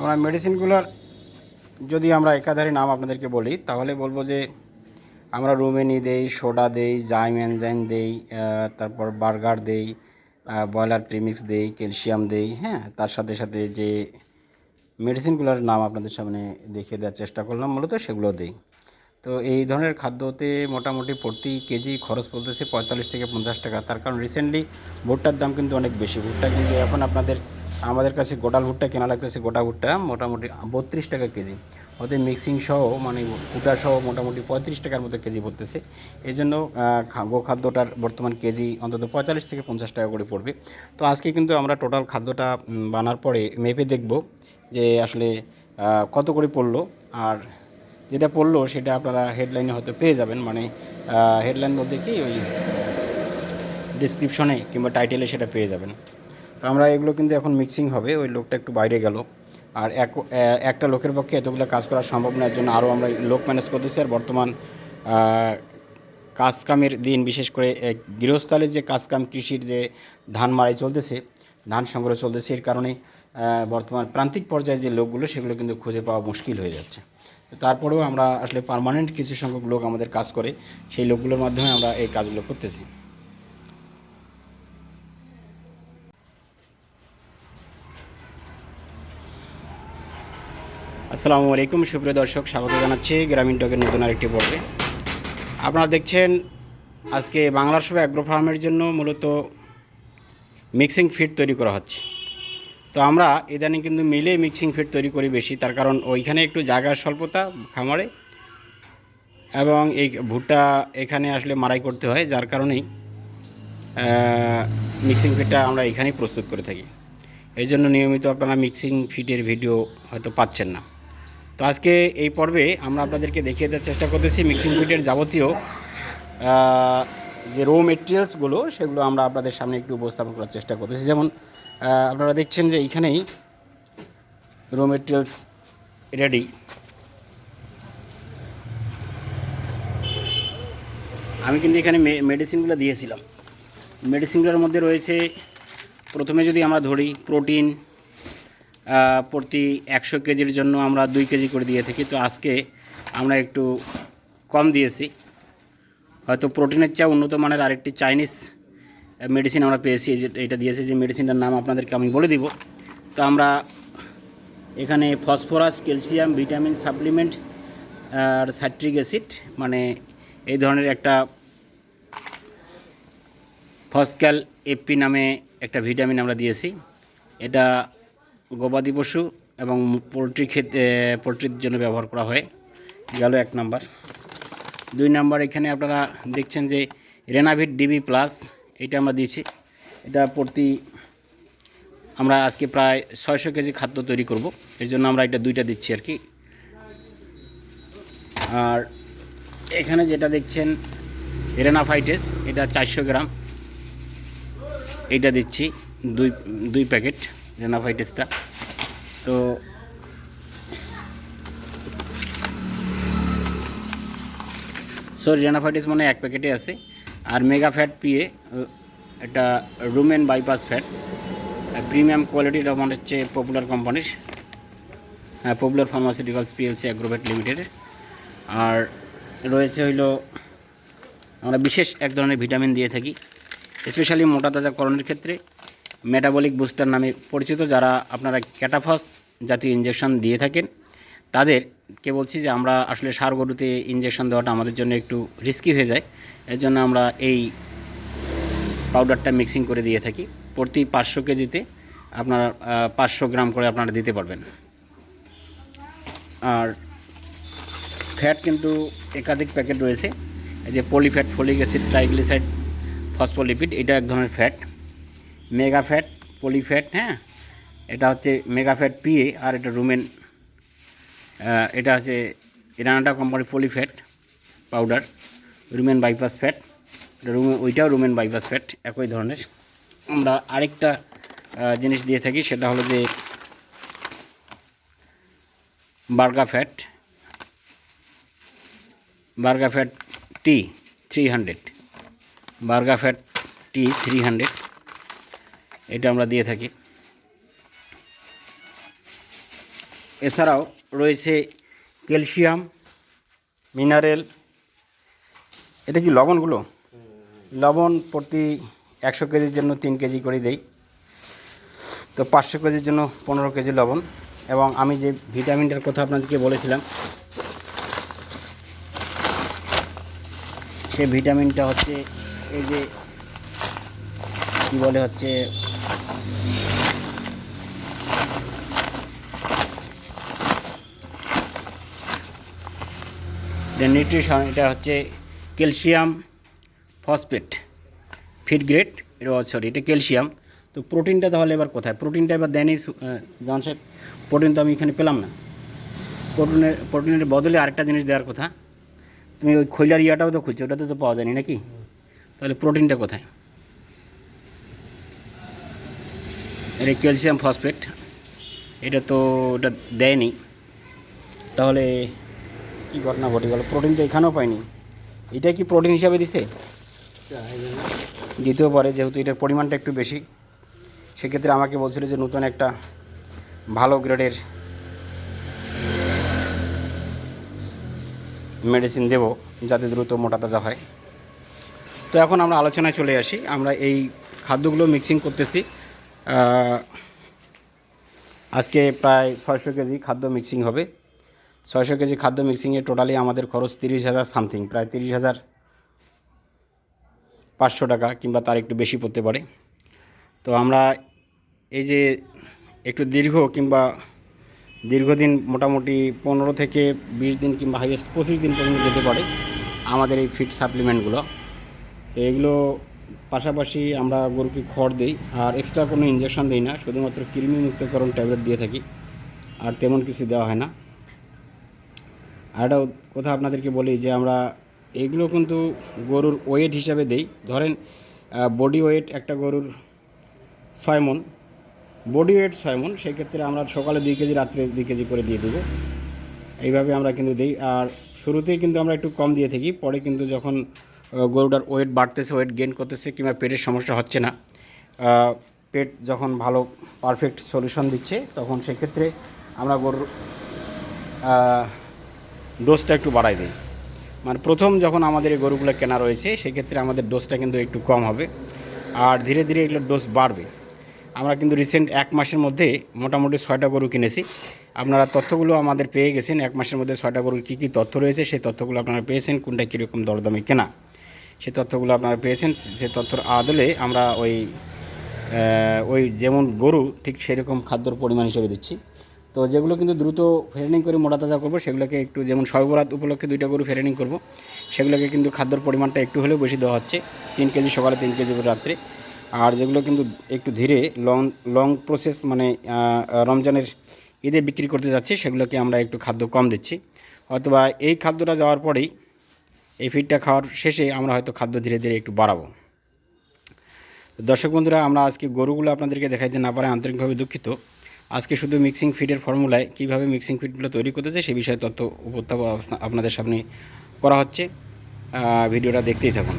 আমরা মেডিসিনগুলোর যদি আমরা একাধারে নাম আপনাদেরকে বলি, তাহলে বলব যে আমরা রুমেনি দেই, সোডা দেই, জাইম এনজাইম দেই তারপর বার্গার দেই ব্রয়লার প্রিমিক্স দেই, ক্যালসিয়াম দেই হ্যাঁ তার সাথে সাথে যে মেডিসিনগুলোর নাম আপনাদের সামনে দেখিয়ে দেওয়ার চেষ্টা করলাম, মূলত সেগুলো দেই। তো এই ধরনের খাদ্যতে মোটামুটি প্রতি কেজি খরচ পড়তেছে পঁয়তাল্লিশ থেকে পঞ্চাশ টাকা। তার কারণ রিসেন্টলি ভুট্টার দাম কিন্তু অনেক বেশি। ভুট্টা কিন্তু এখন আপনাদের আমাদের কাছে গোটাল ভুট্টা কেনা লাগতেছে, গোটা ভুট্টা, মোটামুটি বত্রিশ টাকা কেজি। ওদের মিক্সিং সহ মানে কুটা সহ মোটামুটি পঁয়ত্রিশ টাকার মতো কেজি পড়তেছে। এই জন্য গোখাদ্যটার বর্তমান কেজি অন্তত পঁয়তাল্লিশ থেকে পঞ্চাশ টাকা করে পড়বে। তো আজকে কিন্তু আমরা টোটাল খাদ্যটা বানার পরে মেপে দেখব যে আসলে কত করে পড়ল। আর যেটা পড়ল সেটা আপনারা হেডলাইনে হয়তো পেয়ে যাবেন। মানে হেডলাইন বলতে কি ওই ডিসক্রিপশনে কিংবা টাইটেলে সেটা পেয়ে যাবেন। তো আমরা এগুলো কিন্তু এখন মিক্সিং হবে ওই লোকটা একটু বাইরে গেল। আর এক একটা লোকের পক্ষে এতগুলো কাজ করা সম্ভব না এর জন্য আরও আমরা লোক ম্যানেজ করতেছি। আর বর্তমান কাজকামের দিন বিশেষ করে এ, গৃহস্থলে যে কাজকাম কৃষির যে ধান মারাই চলতেছে ধান সংগ্রহ চলতেছে এর কারণে বর্তমান প্রান্তিক পর্যায়ে যে লোকগুলো সেগুলো কিন্তু খুঁজে পাওয়া মুশকিল হয়ে যাচ্ছে। তারপরেও আমরা আসলে পার্মানেন্ট কিছু সংখ্যক লোক আমাদের কাজ করে সেই লোকগুলোর মাধ্যমে আমরা এই কাজগুলো করতেছি। আসসালামু আলাইকুম, সুপ্রিয় দর্শক, স্বাগত জানাচ্ছি গ্রামীণ টকের নতুন আরেকটি পর্বে। আপনারা দেখছেন আজকে বাংলার সভা অ্যাগ্রো ফার্মের জন্য মূলত মিক্সিং ফিড তৈরি করা হচ্ছে। তো আমরা ইদানিং কিন্তু মিলে মিক্সিং ফিড তৈরি করি বেশি, তার কারণ ওইখানে একটু জায়গার স্বল্পতা খামারে এবং এই ভুট্টা এখানে আসলে মারাই করতে হয়, যার কারণেই মিক্সিং ফিডটা আমরা এখানেই প্রস্তুত করে থাকি। এই জন্য নিয়মিত আপনারা মিক্সিং ফিডের ভিডিও হয়তো পাচ্ছেন না। তো আজকে এই পর্বে আমরা আপনাদেরকে দেখিয়ে দেওয়ার চেষ্টা করতেছি মিক্সিং ফিডের যাবতীয় যে রো মেটেরিয়ালসগুলো সেগুলো আমরা আপনাদের সামনে একটু উপস্থাপন করার চেষ্টা করতেছি। যেমন আপনারা দেখছেন যে এইখানেই রো মেটেরিয়ালস রেডি আমি কিন্তু এখানে মেডিসিনগুলো দিয়েছিলাম। মেডিসিনগুলোর মধ্যে রয়েছে, প্রথমে যদি আমরা ধরি প্রোটিন প্রতি একশো কেজির জন্য আমরা দুই কেজি করে দিয়ে থাকি। তো আজকে আমরা একটু কম দিয়েছি। হয়তো প্রোটিনের চেয়ে উন্নত মানের আরেকটি চাইনিজ মেডিসিন আমরা পেয়েছি। এটা দিয়েছি যে মেডিসিনটার নাম আপনাদেরকে আমি বলে দিব। তো আমরা এখানে ফসফরাস, ক্যালসিয়াম, ভিটামিন, সাপ্লিমেন্ট আর সাইট্রিক অ্যাসিড মানে এই ধরনের একটা ফসক্যাল এপি নামে একটা ভিটামিন আমরা দিয়েছি। এটা গবাদি পশু এবং পোলট্রি খেতে পোলট্রির জন্য ব্যবহার করা হয়। গেল এক নাম্বার। দুই নাম্বার, এখানে আপনারা দেখছেন যে রেনাভিট ডিবি প্লাস এটা আমরা দিয়েছি। এটা প্রতি আমরা আজকে প্রায় ছয়শো কেজি খাদ্য তৈরি করব। এর জন্য আমরা এটা দুইটা দিচ্ছি আর কি। আর এখানে যেটা দেখছেন রেনাফাইটেস এটা চারশো গ্রাম। এইটা দিচ্ছি, দুই দুই প্যাকেট। রেনাফাইটেসটা তো সরি রেনাফাইটিস মানে এক প্যাকেটে আছে। আর মেগা ফ্যাট পিএ এটা রুমেন বাইপাস ফ্যাট প্রিমিয়াম কোয়ালিটির মানে হচ্ছে পপুলার কোম্পানির হ্যাঁ পপুলার ফার্মাসিউটিক্যালস পিএলসি অ্যাগ্রোভেট লিমিটেডের আর রয়েছে হইল, আমরা বিশেষ এক ধরনের ভিটামিন দিয়ে থাকি স্পেশালি মোটা তাজাকরণের ক্ষেত্রে। মেটাবলিক বুস্টার নামে পরিচিত যারা আপনারা ক্যাটাফস জাতীয় ইঞ্জেকশন দিয়ে থাকেন তাদেরকে বলছি যে আমরা আসলে সার গরুতে ইঞ্জেকশন দেওয়াটা আমাদের জন্য একটু রিস্কি হয়ে যায়। এর জন্য আমরা এই পাউডারটা মিক্সিং করে দিয়ে থাকি। প্রতি পাঁচশো কেজিতে আপনার পাঁচশো গ্রাম করে আপনারা দিতে পারবেন। আর ফ্যাট কিন্তু একাধিক প্যাকেট রয়েছে। এই যে polyfat folic acid triglyceride phospholipid এটা এক ধরনের ফ্যাট মেগা ফ্যাট পলিফ্যাট হ্যাঁ? এটা হচ্ছে মেগা ফ্যাট পিএ আর এটা রুমেন এটা হচ্ছে ইরানাটা কোম্পানির polyfat powder, rumen bypass fat. Rumen, ওইটাও রুমেন বাইপাস ফ্যাট, একই ধরনের। আমরা আরেকটা জিনিস দিয়ে থাকি, সেটা হলো যে Bergafat. Bergafat T three hundred Bergafat T three hundred এটা আমরা দিয়ে থাকি। এছাড়াও রয়েছে ক্যালসিয়াম, মিনারেল। এটা কি লবণগুলো? লবণ প্রতি একশো কেজির জন্য তিন কেজি করে দেই। তো পাঁচশো কেজির জন্য পনেরো কেজি লবণ। এবং আমি যে ভিটামিনটার কথা আপনাদেরকে বলেছিলাম, সে ভিটামিনটা হচ্ছে এই যে, কী বলে হচ্ছে নিউট্রিশন এটা হচ্ছে ক্যালসিয়াম ফসফেট ফিড গ্রেড এটা সরি এটা ক্যালসিয়াম তো প্রোটিনটা তাহলে এবার কোথায়? প্রোটিনটা এবার দেয়নি জন সাহেব প্রোটিন তো আমি এখানে পেলাম না। প্রোটিনের প্রোটিনের বদলে আরেকটা জিনিস দেওয়ার কথা। তুমি ওই খৈলার ইয়াটাও তো খুঁজছো, ওটাতে তো পাওয়া যায়নি নাকি? তাহলে প্রোটিনটা কোথায়? এটা ক্যালসিয়াম ফসফেট। এটা তো ওটা দেয়নি। তাহলে কী ঘটনা ঘটে গেল? প্রোটিন তো এখানেও পাইনি। এটা কি প্রোটিন হিসাবে দিছে? দ্বিতীয় পারে যেহেতু এটার পরিমাণটা একটু বেশি, সেক্ষেত্রে আমাকে বলছিল যে নতুন একটা ভালো গ্রেডের মেডিসিন দেব, যাতে দ্রুত মোটা তাজা হয়। তো এখন আমরা আলোচনায় চলে আসি। আমরা এই খাদ্যগুলো মিক্সিং করতেছি। আজকে প্রায় ছয়শো কেজি খাদ্য মিক্সিং হবে। ছয়শো কেজি খাদ্য মিক্সিংয়ে টোটালি আমাদের খরচ তিরিশ হাজার সামথিং প্রায় তিরিশ হাজার পাঁচশো টাকা কিংবা তার একটু বেশি পড়তে পারে। তো আমরা এই যে একটু দীর্ঘ কিংবা দীর্ঘদিন মোটামুটি পনেরো থেকে বিশ দিন কিংবা হাইয়েস্ট পঁচিশ দিন পর্যন্ত যেতে পারে আমাদের এই ফিড সাপ্লিমেন্টগুলো তো এগুলো পাশাপাশি আমরা গরুকে খড় দিই, আর এক্সট্রা কোনো ইঞ্জেকশন দিই না, শুধুমাত্র কৃমি মুক্তকরণ ট্যাবলেট দিয়ে থাকি, আর তেমন কিছু দেওয়া হয় না। আর একটা কথা আপনাদেরকে বলি যে আমরা এগুলো কিন্তু গরুর ওয়েট হিসাবে দেই। ধরেন বডি ওয়েট একটা গরুর ছয় মন বডি ওয়েট ছয় মন, সেক্ষেত্রে আমরা সকালে দুই কেজি, রাত্রে দুই কেজি করে দিয়ে দেবো। এইভাবে আমরা কিন্তু দিই, আর শুরুতেই কিন্তু আমরা একটু কম দিয়ে থাকি, পরে কিন্তু যখন গরুটার ওয়েট বাড়তেছে ওয়েট গেইন করতেছে কিংবা পেটের সমস্যা হচ্ছে না। পেট যখন ভালো পারফেক্ট সলিউশন দিচ্ছে, তখন সেক্ষেত্রে আমরা গরুর ডোজটা একটু বাড়াই দিই। মানে প্রথম যখন আমাদের এই গরুগুলো কেনা রয়েছে, সেক্ষেত্রে আমাদের ডোজটা কিন্তু একটু কম হবে। আর ধীরে ধীরে এগুলোর ডোজ বাড়বে। আমরা কিন্তু রিসেন্ট এক মাসের মধ্যে মোটামুটি ছয়টা গরু কিনেছি। আপনারা তথ্যগুলো আমাদের পেয়ে গেছেন। এক মাসের মধ্যে ছয়টা গরুর কী কী তথ্য রয়েছে, সেই তথ্যগুলো আপনারা পেয়েছেন, কোনটা কীরকম দরদামে কেনা। সেই তথ্যগুলো আপনারা পেয়েছেন। সেই তথ্যর আদলে আমরা ওই ওই যেমন গরু, ঠিক সেরকম খাদ্যর পরিমাণ হিসেবে দিচ্ছি। তো যেগুলো কিন্তু দ্রুত ফেরেনিং করে মোটা তাজা করব, সেগুলোকে একটু যেমন সর্বরাত উপলক্ষে দুইটা গরু ফেরেনিং করব, সেগুলোকে কিন্তু খাদ্যর পরিমাণটা একটু হলেও বেশি দেওয়া হচ্ছে, তিন কেজি সকালে তিন কেজি করে রাত্রে। আর যেগুলো কিন্তু একটু ধীরে লং লং প্রসেস মানে রমজানের ঈদে বিক্রি করতে যাচ্ছে, সেগুলোকে আমরা একটু খাদ্য কম দিচ্ছি। অথবা এই খাদ্যটা যাওয়ার পরেই এই ফিডটা খাওয়ার শেষে আমরা হয়তো খাদ্য ধীরে ধীরে একটু বাড়াবো। দর্শক বন্ধুরা, আমরা আজকে গরুগুলো আপনাদেরকে দেখাইতে না পারে আন্তরিকভাবে দুঃখিত। আজকে শুধু মিক্সিং ফিডের ফর্মুলায় কীভাবে মিক্সিং ফিডগুলো তৈরি করতেছে সে বিষয়ে তথ্য উপস্থাপন আপনাদের সামনে করা হচ্ছে। ভিডিওটা দেখতেই থাকুন।